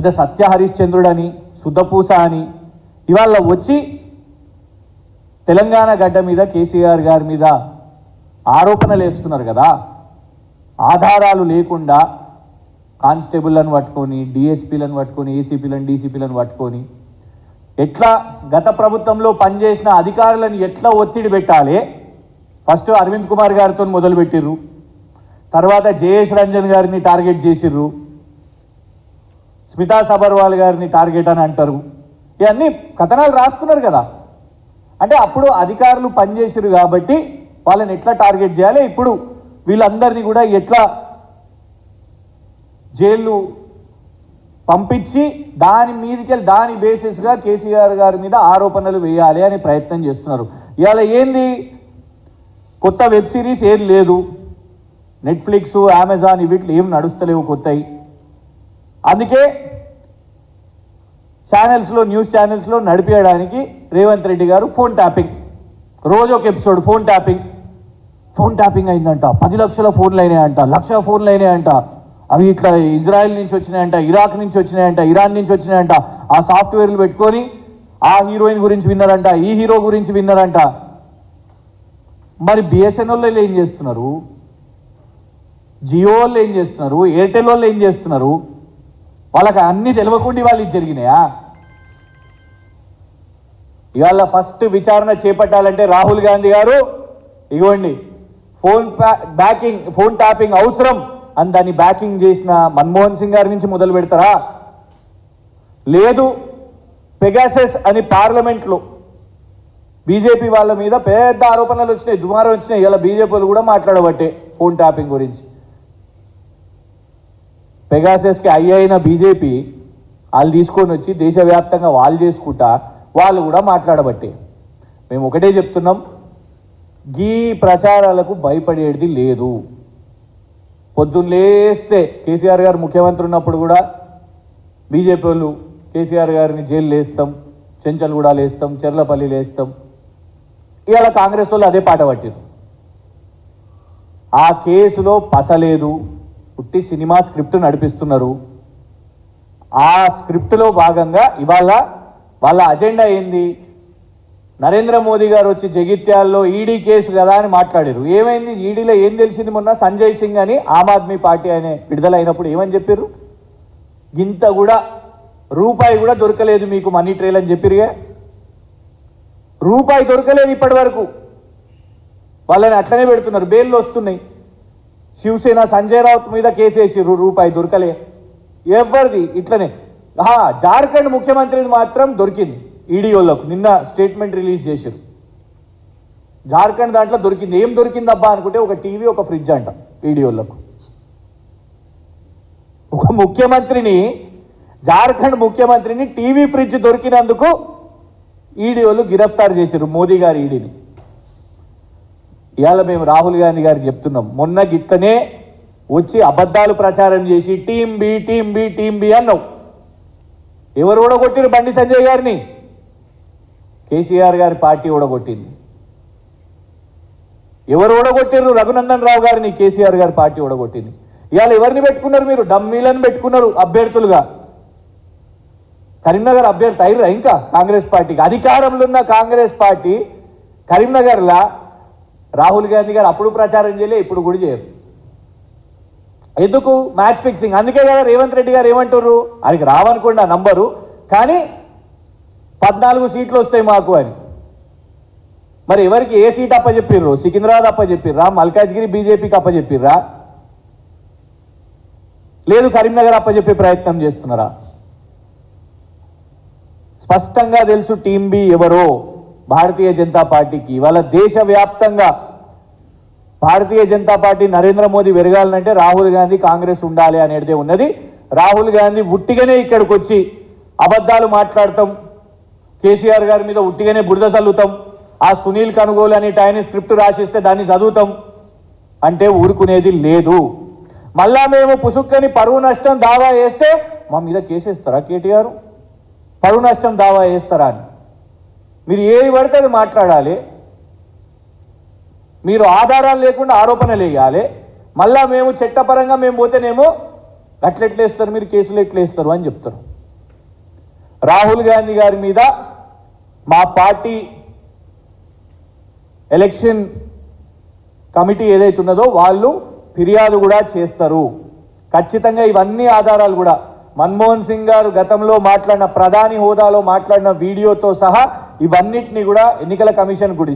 పెద్ద సత్య హరిశ్చంద్రుడని శుద్ధపూస అని ఇవాళ వచ్చి తెలంగాణ గడ్డ మీద కేసీఆర్ గారి మీద ఆరోపణలు వేస్తున్నారు కదా. ఆధారాలు లేకుండా కానిస్టేబుల్లను పట్టుకొని డిఎస్పీలను పట్టుకొని ఏసీపీలను డీసీపీలను పట్టుకొని ఎట్లా గత ప్రభుత్వంలో పనిచేసిన అధికారులను ఎట్లా ఒత్తిడి పెట్టాలి? ఫస్ట్ అరవింద్ కుమార్ గారితో మొదలుపెట్టిర్రు. తర్వాత జేఎస్ రంజన్ గారిని టార్గెట్ చేసిర్రు. స్మితా సబర్వాల్ గారిని టార్గెట్ అని అంటారు. ఇవన్నీ కథనాలు రాసుకున్నారు కదా. అంటే అప్పుడు అధికారులు పనిచేసారు కాబట్టి వాళ్ళని ఎట్లా టార్గెట్ చేయాలి? ఇప్పుడు వీళ్ళందరినీ కూడా ఎట్లా జైలు పంపించి దాని మీదకి దాని బేసిస్గా కేసీఆర్ గారి మీద ఆరోపణలు వేయాలి అని ప్రయత్నం చేస్తున్నారు. ఇవాళ ఏంది? కొత్త వెబ్ సిరీస్ ఏం లేదు. నెట్ఫ్లిక్స్ అమెజాన్ వీటిలో ఏం నడుస్తలేవు కొత్తవి అందుకే ఛానల్స్లో న్యూస్ ఛానల్స్లో నడిపేయడానికి రేవంత్ రెడ్డి గారు ఫోన్ ట్యాపింగ్. రోజు ఒక episode phone tapping. Phone tapping అయిందంట. పది లక్షల ఫోన్లు అయినాయంట. లక్ష ఫోన్లు అయినాయంట. అవి ఇట్లా ఇజ్రాయెల్ నుంచి వచ్చినాయంట ఇరాక్ నుంచి వచ్చినాయంట ఇరాన్ నుంచి వచ్చినాయంట. ఆ సాఫ్ట్వేర్లు పెట్టుకొని ఆ హీరోయిన్ గురించి విన్నారంట ఈ హీరో గురించి విన్నారంట. మరి బిఎస్ఎన్ఎల్ వాళ్ళు ఏం చేస్తున్నారు? జియో వాళ్ళు ఏం చేస్తున్నారు? ఎయిర్టెల్ వాళ్ళు ఏం చేస్తున్నారు? వాళ్ళకి అన్ని తెలియకుండా వాళ్ళు ఇది జరిగినాయా? ఇవాళ ఫస్ట్ విచారణ చేపట్టాలంటే రాహుల్ గాంధీ గారు ఇవ్వండి ఫోన్ బ్యాకింగ్ ఫోన్ ట్యాపింగ్ అవసరం అని దాన్ని బ్యాకింగ్ చేసిన మన్మోహన్ సింగ్ గారి నుంచి మొదలు పెడతారా? లేదు పెగాసెస్ అని పార్లమెంట్లో బీజేపీ వాళ్ళ మీద పెద్ద ఆరోపణలు వచ్చినాయి దుమారం వచ్చినాయి. ఇలా బీజేపీలు కూడా మాట్లాడబట్టే ఫోన్ ట్యాపింగ్ గురించి. పెగాసెస్కి అయ్యి అయిన బీజేపీ వాళ్ళు తీసుకొని వచ్చి దేశవ్యాప్తంగా వాళ్ళు చేసుకుంటా వాళ్ళు కూడా మాట్లాడబట్టే. మేము ఒకటే చెప్తున్నాం గీ ప్రచారాలకు భయపడేది లేదు. పొద్దున్న లేస్తే కేసీఆర్ గారు ముఖ్యమంత్రి ఉన్నప్పుడు కూడా బీజేపీ వాళ్ళు కేసీఆర్ గారిని జైలు వేస్తాం చెంచల్గూడ లేస్తాం చెర్లపల్లి లేస్తాం. ఇవాళ కాంగ్రెస్ వాళ్ళు అదే పాట పట్టారు ఆ కేసులో పసలేదు. పుట్టి సినిమా స్క్రిప్ట్ నడిపిస్తున్నారు. ఆ స్క్రిప్ట్లో భాగంగా ఇవాళ వాళ్ళ అజెండా ఏంది? నరేంద్ర మోదీ గారు వచ్చి జగిత్యాల్లో ఈడీ కేసు కదా అని మాట్లాడారు. ఏమైంది? ఈడీలో ఏం తెలిసింది మొన్న? సంజయ్ సింగ్ అని ఆమ్ ఆద్మీ పార్టీ అనే విడుదలైనప్పుడు ఏమని చెప్పారు ఇంత కూడా రూపాయి కూడా దొరకలేదు మీకు మనీ ట్రైల్ అని చెప్పిరుగా రూపాయి దొరకలేదు ఇప్పటి వరకు. వాళ్ళని అట్లనే పెడుతున్నారు. బెయిల్లు వస్తున్నాయి. శివసేన సంజయ్ రావుత్ మీద కేసు వేసిర్రు రూపాయి దొరకలే. ఎవరిది ఇట్లనే. జార్ఖండ్ ముఖ్యమంత్రిది మాత్రం దొరికింది ఈడీ వాళ్ళకు నిన్న స్టేట్మెంట్ రిలీజ్ చేశారు జార్ఖండ్ దాంట్లో దొరికింది. ఏం దొరికింది అబ్బా అనుకుంటే ఒక టీవీ ఒక ఫ్రిడ్జ్ అంట ఈడీ వాళ్ళకు ఒక ముఖ్యమంత్రిని జార్ఖండ్ ముఖ్యమంత్రిని టీవీ ఫ్రిడ్జ్ దొరికినందుకు ఈడీ వాళ్ళు గిరఫ్తారు చేశారు మోదీ గారి ఈడీని. ఇవాళ మేము రాహుల్ గాంధీ గారు చెప్తున్నాం మొన్న గిట్టనే వచ్చి అబద్ధాలు ప్రచారం చేసి team B team B team B అన్నావు. ఎవరు ఓడగొట్టిరు బండి సంజయ్ గారిని? కేసీఆర్ గారి పార్టీ ఓడగొట్టింది ఎవరు ఓడగొట్టిర్రు రఘునందన్ రావు గారిని? కేసీఆర్ గారి పార్టీ ఓడగొట్టింది ఇవాళ ఎవరిని పెట్టుకున్నారు మీరు? డమ్మీలను పెట్టుకున్నారు అభ్యర్థులుగా. కరీంనగర్ అభ్యర్థి అయిర్రా ఇంకా కాంగ్రెస్ పార్టీకి? అధికారంలో ఉన్న కాంగ్రెస్ పార్టీ కరీంనగర్లా రాహుల్ గాంధీ గారు అప్పుడు ప్రచారం చేయలే ఇప్పుడు కూడా చేయరు. ఎందుకు? Match fixing. అందుకే కదా రేవంత్ రెడ్డి గారు ఏమంటారు ఆయనకి రావనుకోండి ఆ నంబరు. కానీ పద్నాలుగు సీట్లు వస్తాయి మాకు అని. మరి ఎవరికి ఏ సీట్ అప్పచెప్పిర్రు? సికింద్రాబాద్ అప్పచెప్పిర్రా? మల్కాజ్గిరి బీజేపీకి అప్పచెప్పిర్రా? లేదు కరీంనగర్ అప్పచెప్పే ప్రయత్నం చేస్తున్నారా? స్పష్టంగా తెలుసు టీం బి ఎవరో. భారతీయ జనతా పార్టీకి. వాళ్ళ దేశవ్యాప్తంగా భారతీయ జనతా పార్టీ నరేంద్ర మోదీ పెరగాలంటే రాహుల్ గాంధీ కాంగ్రెస్ ఉండాలి అనేది ఉన్నది. రాహుల్ గాంధీ ఉట్టిగానే ఇక్కడికి వచ్చి అబద్ధాలు మాట్లాడతాం. కేసీఆర్ గారి మీద ఉట్టిగానే బురద చల్లుతాం ఆ సునీల్ కనుగోలు అని టైని స్క్రిప్ట్ రాసిస్తే దాన్ని చదువుతాం. అంటే ఊరుకునేది లేదు. మళ్ళా మేము పుసుక్కని పరువు నష్టం దావా వేస్తే మా మీద కేసేస్తారా కేటీఆర్? పరువు నష్టం దావా వేస్తారా అని. మీరు ఏది పడితే అది మాట్లాడాలి. మీరు ఆధారాలు లేకుండా ఆరోపణలు వేయాలి. మళ్ళా మేము చట్టపరంగా మేము పోతేనేమో అట్లెట్లేస్తారు మీరు కేసులు ఎట్లేస్తారు అని చెప్తారు. రాహుల్ గాంధీ గారి మీద మా పార్టీ ఎలక్షన్ కమిటీ ఏదైతే ఉన్నదో వాళ్ళు ఫిర్యాదు కూడా చేస్తారు. ఖచ్చితంగా ఇవన్నీ ఆధారాలు కూడా. మన్మోహన్ సింగ్ గారు గతంలో మాట్లాడిన ప్రధాని హోదాలో మాట్లాడిన వీడియోతో సహా ఇవన్నిటిని కూడా ఎన్నికల కమిషన్ కూడా